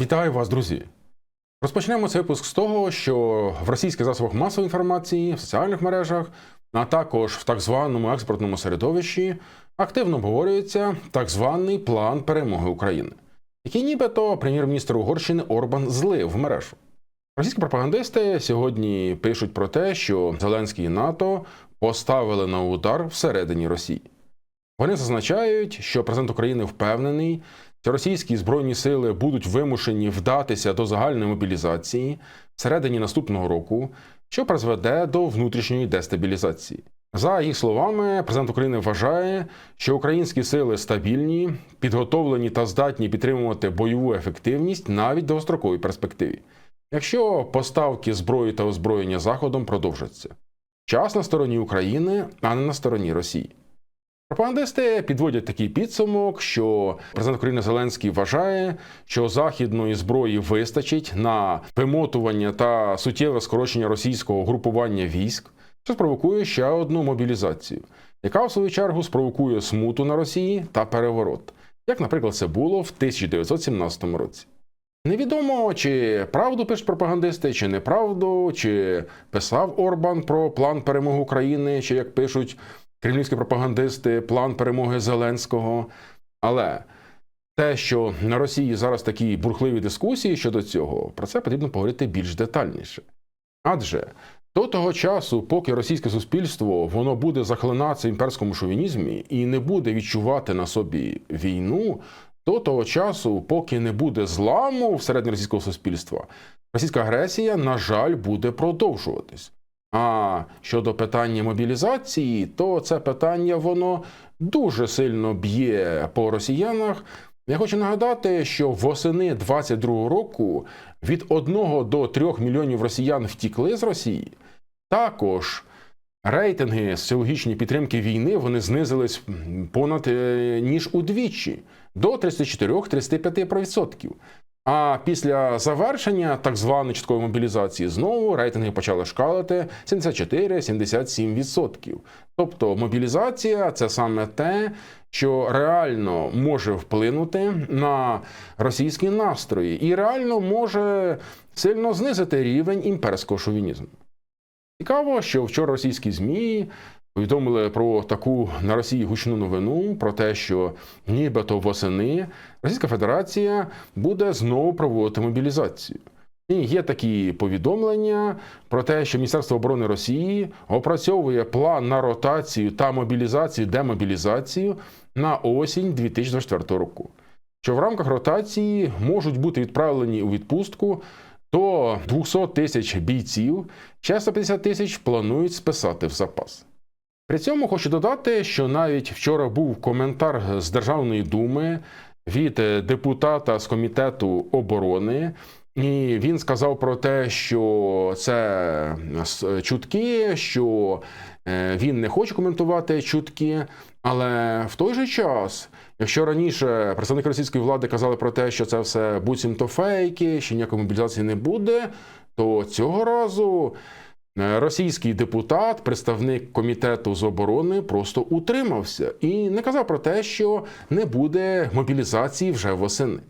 Вітаю вас, друзі! Розпочнемо цей випуск з того, що в російських засобах масової інформації, в соціальних мережах, а також в так званому експортному середовищі активно обговорюється так званий план перемоги України, який нібито прем'єр-міністр Угорщини Орбан злив в мережу. Російські пропагандисти сьогодні пишуть про те, що Зеленський і НАТО поставили на удар всередині Росії. Вони зазначають, що президент України впевнений, російські збройні сили будуть вимушені вдатися до загальної мобілізації всередині наступного року, що призведе до внутрішньої дестабілізації. За їх словами, президент України вважає, що українські сили стабільні, підготовлені та здатні підтримувати бойову ефективність навіть в довгостроковій перспективі, якщо поставки зброї та озброєння Заходом продовжаться. Час на стороні України, а не на стороні Росії. Пропагандисти підводять такий підсумок, що президент України Зеленський вважає, що західної зброї вистачить на вимотування та суттєве скорочення російського групування військ, що спровокує ще одну мобілізацію, яка в свою чергу спровокує смуту на Росії та переворот, як, наприклад, це було в 1917 році. Невідомо, чи правду пишуть пропагандисти, чи неправду, чи писав Орбан про план перемоги України, чи як пишуть кремлівські пропагандисти, план перемоги Зеленського. Але те, що на Росії зараз такі бурхливі дискусії щодо цього, про це потрібно поговорити більш детальніше. Адже до того часу, поки російське суспільство воно буде захлинатися імперському шовінізмі і не буде відчувати на собі війну, до того часу, поки не буде зламу всередині російського суспільства, російська агресія, на жаль, буде продовжуватись. А щодо питання мобілізації, то це питання воно дуже сильно б'є по росіянах. Я хочу нагадати, що восени 22-го року від 1 до 3 мільйонів росіян втікли з Росії. Також рейтинги соціологічної підтримки війни вони знизились понад е, ніж удвічі до 34-35%. А після завершення так званої чіткової мобілізації знову рейтинги почали шкалити 74-77%. Тобто мобілізація це саме те, що реально може вплинути на російські настрої і реально може сильно знизити рівень імперського шовінізму. Цікаво, що вчора російські ЗМІ повідомили про таку на Росії гучну новину про те, що нібито восени Російська Федерація буде знову проводити мобілізацію. І є такі повідомлення про те, що Міністерство оборони Росії опрацьовує план на ротацію та мобілізацію, демобілізацію на осінь 2024 року. Що в рамках ротації можуть бути відправлені у відпустку до 200 тисяч бійців, ще 150 тисяч планують списати в запас. При цьому хочу додати, що навіть вчора був коментар з Державної думи від депутата з комітету оборони, і він сказав про те, що це чутки, що е, він не хоче коментувати чутки. Але в той же час, якщо раніше представники російської влади казали про те, що це все буцімто фейки, що ніякої мобілізації не буде, то цього разу. Е, російський депутат, представник комітету з оборони, просто утримався і не казав про те, що не буде мобілізації вже восени.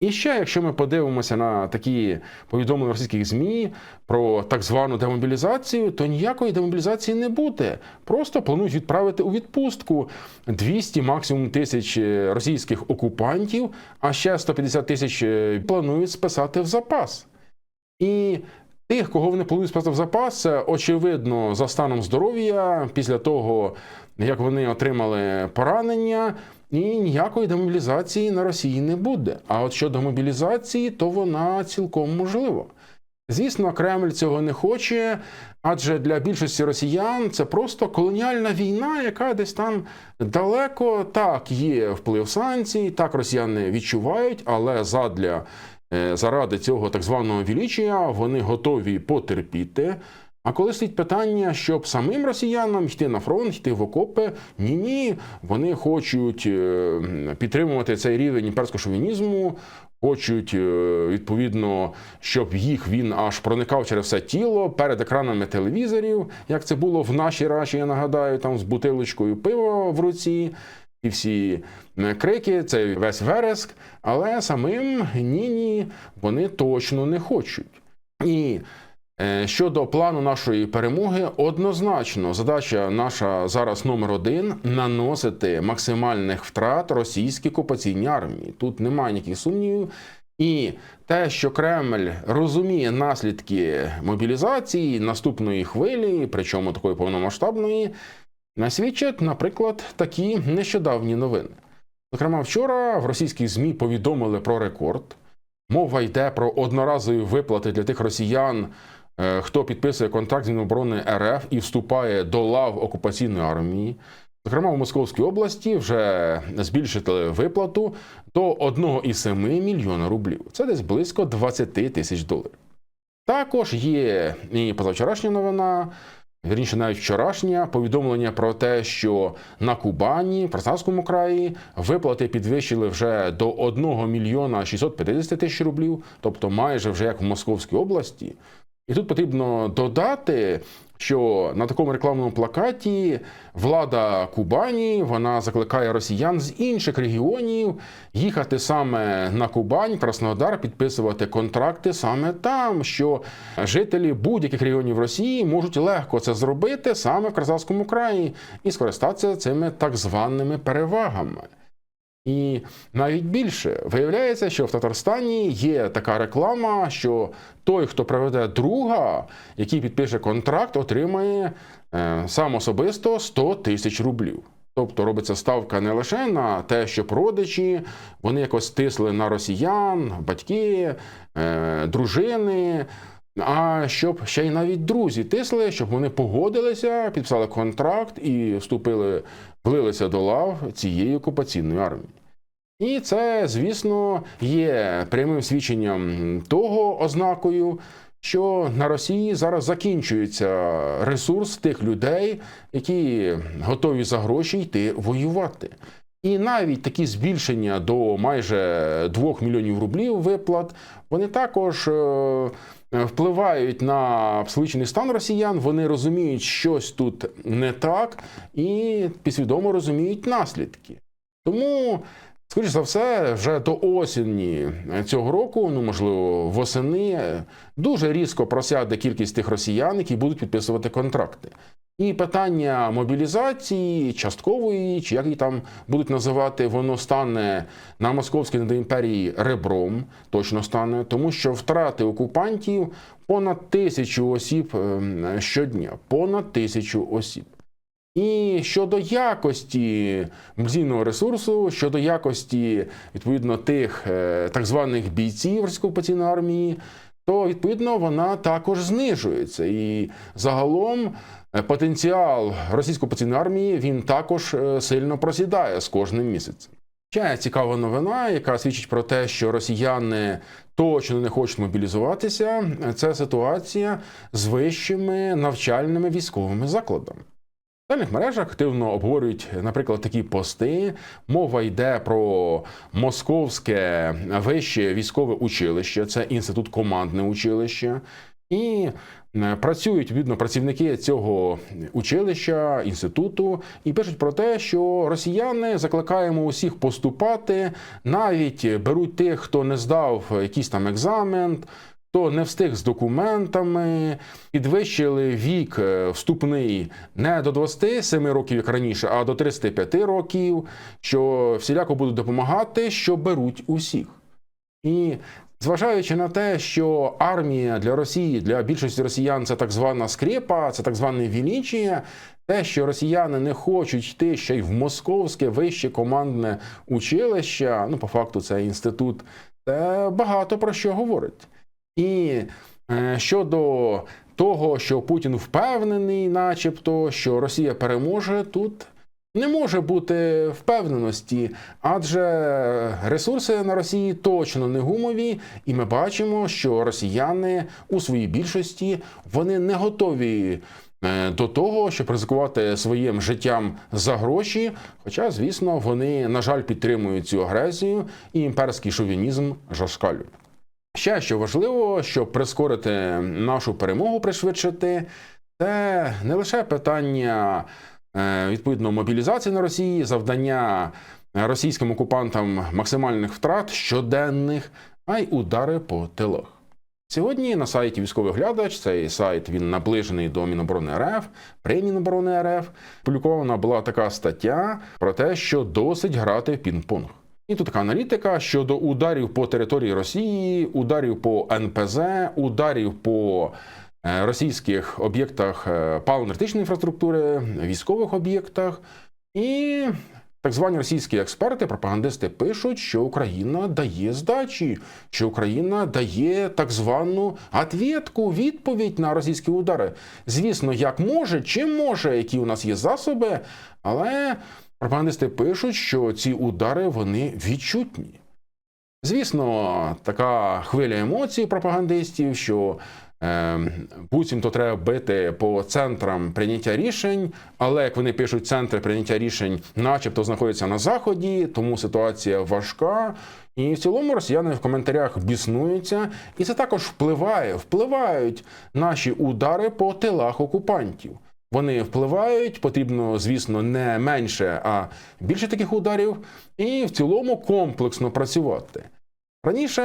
І ще, якщо ми подивимося на такі повідомлення російських ЗМІ про так звану демобілізацію, то ніякої демобілізації не буде. Просто планують відправити у відпустку 200 максимум тисяч російських окупантів, а ще 150 тисяч планують списати в запас. І Тих, кого вони планують спасти в запас, очевидно за станом здоров'я після того, як вони отримали поранення, і ніякої демобілізації на Росії не буде. А от щодо мобілізації, то вона цілком можлива. Звісно, Кремль цього не хоче, адже для більшості росіян це просто колоніальна війна, яка десь там далеко так є вплив санкцій, так росіяни відчувають, але задля Е, заради цього так званого вілічія вони готові потерпіти. А коли стоїть питання, щоб самим росіянам йти на фронт, йти в окопи, ні, ні, вони хочуть е, підтримувати цей рівень імперського шовінізму, хочуть е, відповідно, щоб їх він аж проникав через все тіло перед екранами телевізорів, як це було в нашій раші, я нагадаю, там з бутилочкою пива в руці. Ці всі е, крики, цей весь вереск, але самим ні, ні, вони точно не хочуть. І е, щодо плану нашої перемоги, однозначно задача наша зараз номер один наносити максимальних втрат російській окупаційній армії. Тут немає ніяких сумнівів. І те, що Кремль розуміє наслідки мобілізації наступної хвилі, причому такої повномасштабної, свідчать, наприклад, такі нещодавні новини. Зокрема, вчора в російських ЗМІ повідомили про рекорд. Мова йде про одноразові виплати для тих росіян, е, хто підписує контракт з Міноборони РФ і вступає до лав окупаційної армії. Зокрема, в Московській області вже збільшили виплату до 1,7 мільйона рублів. Це десь близько 20 тисяч доларів. Також є і позавчорашня новина, вірніше, навіть вчорашнє повідомлення про те, що на Кубані, в Краснодарському краї, виплати підвищили вже до 1 мільйона 650 тисяч рублів, тобто майже вже як в Московській області. І тут потрібно додати, що на такому рекламному плакаті влада Кубані вона закликає росіян з інших регіонів їхати саме на Кубань, Краснодар, підписувати контракти саме там, що жителі будь-яких регіонів Росії можуть легко це зробити саме в Краснодарському краї і скористатися цими так званими перевагами. І навіть більше виявляється, що в Татарстані є така реклама, що той, хто приведе друга, який підпише контракт, отримає е, сам особисто 100 тисяч рублів. Тобто робиться ставка не лише на те, що родичі вони якось тисли на росіян, батьки, е, дружини. А щоб ще й навіть друзі тисли, щоб вони погодилися, підписали контракт і вступили, влилися до лав цієї окупаційної армії. І це, звісно, є прямим свідченням того ознакою, що на Росії зараз закінчується ресурс тих людей, які готові за гроші йти воювати. І навіть такі збільшення до майже 2 мільйонів рублів виплат, вони також е, впливають на психологічний стан росіян. Вони розуміють, щось тут не так, і підсвідомо розуміють наслідки. Тому. Скоріше за все, вже до осені цього року, ну можливо, восени, дуже різко просяде кількість тих росіян, які будуть підписувати контракти. І питання мобілізації, часткової, чи як її там будуть називати, воно стане на московській імперії ребром, точно стане, тому що втрати окупантів понад тисячу осіб ем, щодня, понад тисячу осіб. І щодо якості мобілізаційного ресурсу, щодо якості відповідно тих е, так званих бійців окупаційної армії, то відповідно вона також знижується. І загалом е, потенціал російської окупаційної армії він також е, сильно просідає з кожним місяцем. Ще цікава новина, яка свідчить про те, що росіяни точно не хочуть мобілізуватися. Це ситуація з вищими навчальними військовими закладами. В соціальних мережах активно обговорюють, наприклад, такі пости. Мова йде про московське вище військове училище, це інститут командне училище. І працюють відповідно працівники цього училища, інституту, і пишуть про те, що росіяни закликаємо усіх поступати, навіть беруть тих, хто не здав якийсь там екзамен, хто не встиг з документами, підвищили вік е, вступний не до 27 років, як раніше, а до 35 років, що всіляко будуть допомагати, що беруть усіх. І зважаючи на те, що армія для Росії, для більшості росіян це так звана скрепа, це так зване вілічія, те, що росіяни не хочуть йти ще й в московське вище командне училище, ну по факту це інститут, це багато про що говорить. І е, щодо того, що Путін впевнений, начебто, що Росія переможе, тут не може бути впевненості, адже ресурси на Росії точно не гумові, і ми бачимо, що росіяни у своїй більшості вони не готові. е, До того, щоб ризикувати своїм життям за гроші, хоча, звісно, вони, на жаль, підтримують цю агресію і імперський шовінізм жорсткалюють. Ще що важливо, щоб прискорити нашу перемогу, пришвидшити, це не лише питання е, відповідно мобілізації на Росії, завдання російським окупантам максимальних втрат щоденних, а й удари по тилах. Сьогодні на сайті військовий глядач, цей сайт він наближений до Міноборони РФ, при Міноборони РФ, публікована була така стаття про те, що досить грати в пінг-понг. І тут така аналітика щодо ударів по території Росії, ударів по НПЗ, ударів по е, російських об'єктах е, паливно-енергетичної інфраструктури, військових об'єктах. І так звані російські експерти, пропагандисти пишуть, що Україна дає здачі, що Україна дає так звану ответку, відповідь на російські удари. Звісно, як може, чим може, які у нас є засоби, але пропагандисти пишуть, що ці удари вони відчутні. Звісно, така хвиля емоцій пропагандистів, що е, буцімто треба бити по центрам прийняття рішень, але як вони пишуть, центри прийняття рішень, начебто, знаходяться на заході, тому ситуація важка. І в цілому росіяни в коментарях біснуються, і це також впливає, впливають наші удари по тилах окупантів. Вони впливають, потрібно, звісно, не менше, а більше таких ударів, і в цілому комплексно працювати. Раніше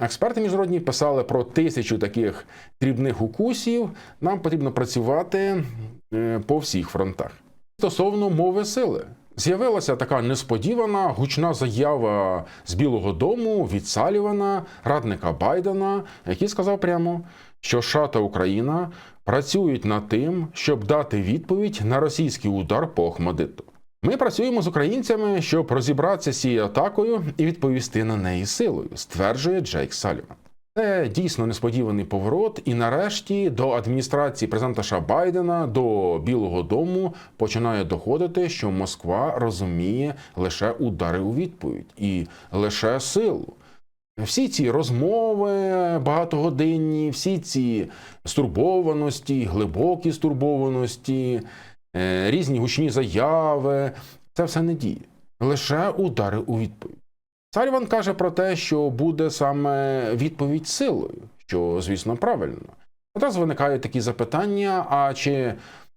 експерти міжнародні писали про тисячу таких дрібних укусів. Нам потрібно працювати е, по всіх фронтах. Стосовно мови сили, з'явилася така несподівана гучна заява з Білого Дому від Салівана, радника Байдена, який сказав прямо, що США та Україна працюють над тим, щоб дати відповідь на російський удар по Охмадиту. Ми працюємо з українцями, щоб розібратися з цією атакою і відповісти на неї силою, стверджує Джейк Саліван. Це дійсно несподіваний поворот, і нарешті до адміністрації президента США Байдена до Білого Дому починає доходити, що Москва розуміє лише удари у відповідь і лише силу. Всі ці розмови багатогодинні, всі ці стурбованості, глибокі стурбованості, е, різні гучні заяви це все не діє. Лише удари у відповідь. Царіван каже про те, що буде саме відповідь силою, що, звісно, правильно. Одразу виникають такі запитання: а чи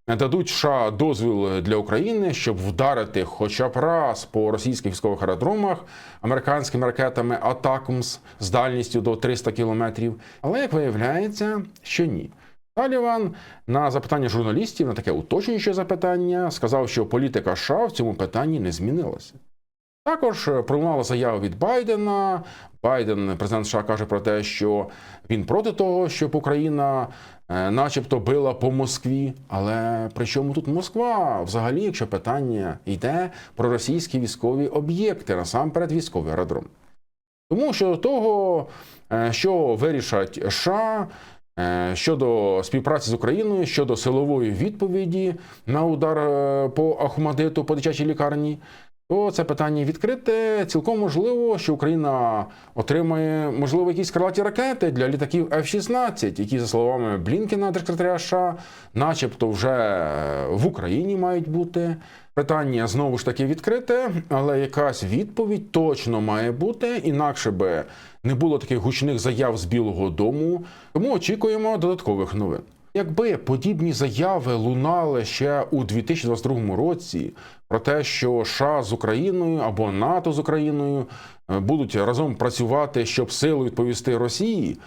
дадуть США дозвіл для України, щоб вдарити хоча б раз по російських військових аеродромах американськими ракетами Атакмс з дальністю до 300 кілометрів? Але як виявляється, що ні. Таліван на запитання журналістів на таке уточнююче запитання сказав, що політика США в цьому питанні не змінилася. Також пролунала заява від Байдена. Байден, президент США, каже про те, що він проти того, щоб Україна, е, начебто, била по Москві. Але при чому тут Москва? Взагалі, якщо питання йде про російські військові об'єкти, насамперед військовий аеродром. Тому що того, е, що вирішать США. Е, Щодо співпраці з Україною щодо силової відповіді на удар е, по Ахмадиту по дитячій лікарні, то це питання відкрите. Цілком можливо, що Україна отримає, можливо, якісь крилаті ракети для літаків F-16, які, за словами Блінкена, держсекретаря США, начебто вже в Україні мають бути. Питання знову ж таки відкрите, але якась відповідь точно має бути, інакше би не було таких гучних заяв з Білого Дому. Тому очікуємо додаткових новин. Якби подібні заяви лунали ще у 2022 році про те, що США з Україною або НАТО з Україною е, будуть разом працювати, щоб силу відповісти Росії,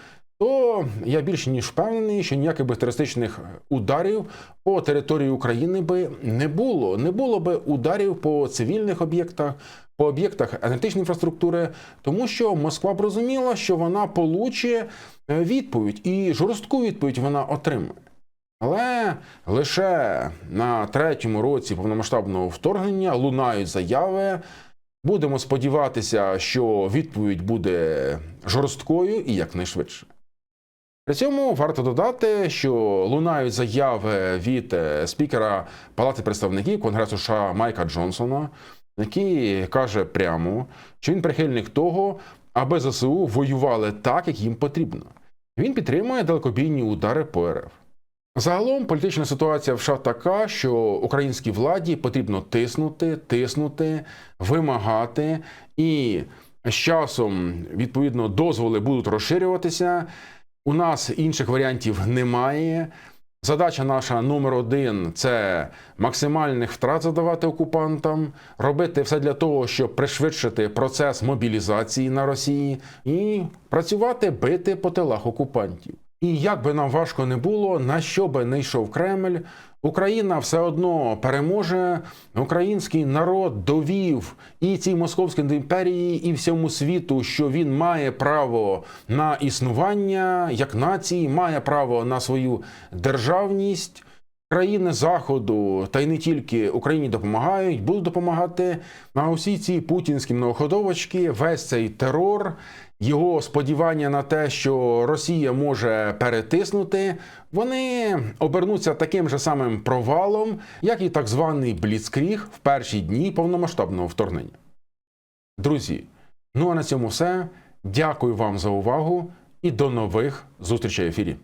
то я більш ніж впевнений, що ніяких би терористичних ударів по території України би не було. Не було би ударів по цивільних об'єктах, по об'єктах енергетичної інфраструктури, тому що Москва б розуміла, що вона получить відповідь і жорстку відповідь вона отримає. Але лише на третьому році повномасштабного вторгнення лунають заяви. Будемо сподіватися, що відповідь буде жорсткою і якнайшвидше. При цьому варто додати, що лунають заяви від е, спікера Палати представників Конгресу США Майка Джонсона, який каже прямо, що він прихильник того, аби ЗСУ воювали так, як їм потрібно. Він підтримує далекобійні удари по РФ. Загалом політична ситуація в США така, що українській владі потрібно тиснути, тиснути, вимагати, і з часом відповідно дозволи будуть розширюватися. У нас інших варіантів немає. Задача наша номер один це максимальних втрат задавати окупантам, робити все для того, щоб пришвидшити процес мобілізації на Росії і працювати, бити по тилах окупантів. І як би нам важко не було, на що би не йшов Кремль, Україна все одно переможе. Український народ довів і цій московській імперії, і всьому світу, що він має право на існування як нації, має право на свою державність. Країни Заходу та й не тільки Україні допомагають, будуть допомагати. А усі ці путінські многоходовочки, весь цей терор, його сподівання на те, що Росія може перетиснути, вони обернуться таким же самим провалом, як і так званий Бліцкріг в перші дні повномасштабного вторгнення. Друзі, ну а на цьому все. Дякую вам за увагу і до нових зустрічей в ефірі.